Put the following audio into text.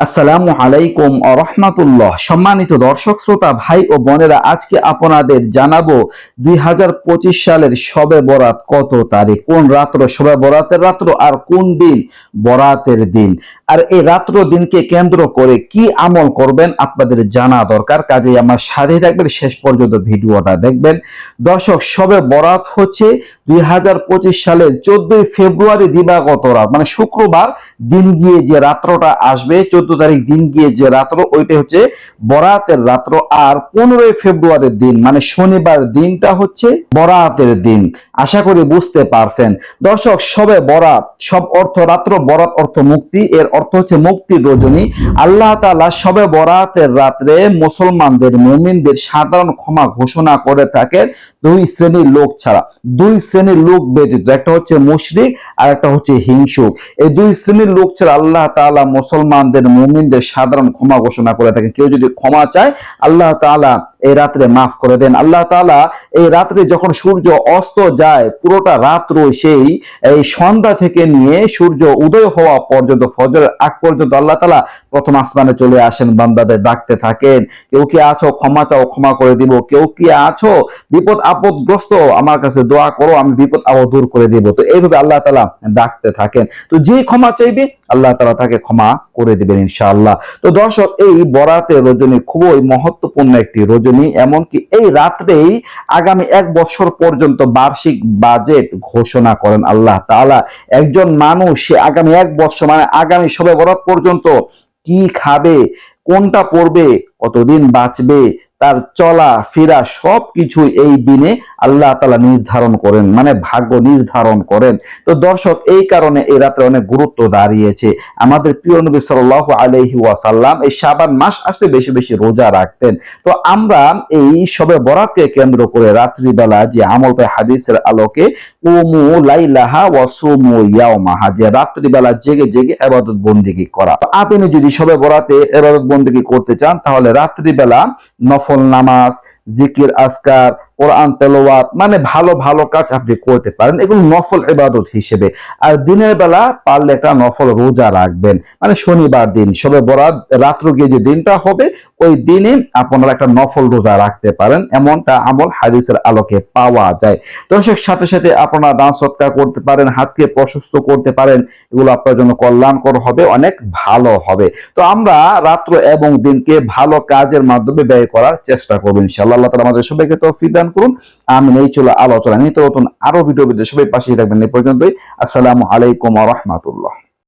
আসসালামু আলাইকুম রহমাতুল্লাহ। সম্মানিত দর্শক, শ্রোতা, ভাই ও বোনেরা, আজকে আপনাদের জানাব দুই হাজার পঁচিশ সালের সবে বরাত কত তারিখ? কোন রাত্র সবে বরাতের রাত্র আর কোন দিন বরাতের দিন? আর এই রাত্র দিনকে কেন্দ্র করে কি আমল করবেন আপনাদের জানা দরকার। কাজেই আমার সাথে থাকবেন, শেষ পর্যন্ত ভিডিওটা দেখবেন। দর্শক সবে বরাত হচ্ছে দুই হাজার পঁচিশ সালের চোদ্দই ফেব্রুয়ারি দিবাগত রাত মানে শুক্রবার দিন গিয়ে যে রাত্রটা আসবে চোদ্দ তারিখ দিন গিয়ে যে রাত্র ওইটা হচ্ছে বরাতের রাত্র আর পনেরোই ফেব্রুয়ারির দিন মানে শনিবার দিনটা হচ্ছে বরাতের দিন। আশা করি বুঝতে পারছেন। দর্শক, সবে বরাত, সব অর্থ রাত্র বরাত অর্থ মুক্তি, এর অর্থ হচ্ছে মুক্তির রজনী। আল্লাহ তাআলা সবে বরাতের রাত্রে মুসলমানদের, মুমিনদের সাধারণ ক্ষমা ঘোষণা করে থাকেন দুই শ্রেণির লোক ছাড়া। দুই শ্রেণির লোক ব্যতীত, একটা হচ্ছে মুশরিক আর একটা হচ্ছে হিংসুক। এই দুই শ্রেণির লোক ছাড়া আল্লাহ তাআলা মুসলমানদের, মুমিনদের সাধারণ ক্ষমা ঘোষণা করে থাকেন। কেউ যদি ক্ষমা চায়, আল্লাহ তাআলা এই রাত্রে মাফ করে দেন। আল্লাহ তাআলা এই রাত্রে যখন সূর্য অস্ত যায়, পুরোটা রাত্র সেই, এই সন্ধ্যা থেকে নিয়ে সূর্য উদয় হওয়া পর্যন্ত ফজর আগ পর্যন্ত আল্লাহ তাআলা প্রথম আসমানে চলে আসেন, বান্দাদের ডাকতে থাকেন। কেউ কি আছো? ক্ষমা চাও, ক্ষমা করে দিব। কেউ কি আছো? বিপদ আপদগ্রস্ত, আমার কাছে দোয়া করো, আমি বিপদ আপদ দূর করে দিব। তো এইভাবে আল্লাহ তালা ডাকতে থাকেন। তো যে ক্ষমা চাইবে আল্লাহ তালা তাকে ক্ষমা করে দেবেন ইনশাআল্লাহ। তো দর্শক, এই বরাতে রজনী খুবই মহত্বপূর্ণ একটি রজনী, এমনকি এই রাত্রেই আগামী এক বছর পর্যন্ত বার্ষিক বাজেট ঘোষণা করেন আল্লাহ তাআলা। একজন মানুষ, সে আগামী এক বছর মানে আগামী সবে বরাত পর্যন্ত কি খাবে, কোনটা পড়বে, কতদিন বাঁচবে তার চলা, ফেরা সব কিছু এই দিনে আল্লাহ তালা নির্ধারণ করেন মানে ভাগ্য নির্ধারণ করেন। তো দর্শক, এই কারণে এই রাত্রে অনেক গুরুত্ব দাঁড়িয়েছে। আমাদের প্রিয় নবী সাল আলহি ওয়াসাল্লাম এই সাবান মাস আসতে বেশি বেশি রোজা রাখতেন। তো আমরা এই সবে বরাতকে কেন্দ্র করে রাত্রিবেলা যে আমল পাই হাদিসের আলোকে উমু লাইলাহা ওয়াসুমু ইয়াওমাহা, যে রাত্রিবেলা জেগে জেগে এবাদত বন্দিগি করা। আপনি যদি সবে বরাতে এবাদত বন্দিগি করতে চান, তাহলে রাত্রিবেলা নফল নামাজ জিকির আসকার কোরআন, তেলাওয়াত মানে ভালো ভালো কাজ আপনি করতে পারেন। এগুলো নফল ইবাদত হিসেবে। আর দিনের বেলা পারলে একটা নফল রোজা রাখবেন। মানে শনিবার দিন, সবে বরাত রাত্র গিয়ে যে দিনটা হবে, ওই দিনে আপনারা একটা নফল রোজা রাখতে পারেন। এমনটা আমল হাদিসের আলোকে পাওয়া যায়। দর্শক, সাথে সাথে আপনারা দান সৎকার করতে পারেন, হাতকে প্রশস্ত করতে পারেন। এগুলো আপনার জন্য কল্যাণকর হবে, অনেক ভালো হবে। তো আমরা রাত্র এবং দিনকে ভালো কাজের মাধ্যমে ব্যয় করার চেষ্টা করব ইনশাআল্লাহ আল্লাহ তালা আমাদের সবাইকে তৌফিক দান করুন। আমি এই চলে আলোচনা। নিত্য নতুন আরও ভিডিও ভিডিও সবাই পাশেই রাখবেন এই পর্যন্তই। আসসালামু আলাইকুম রহমতুল্লাহ।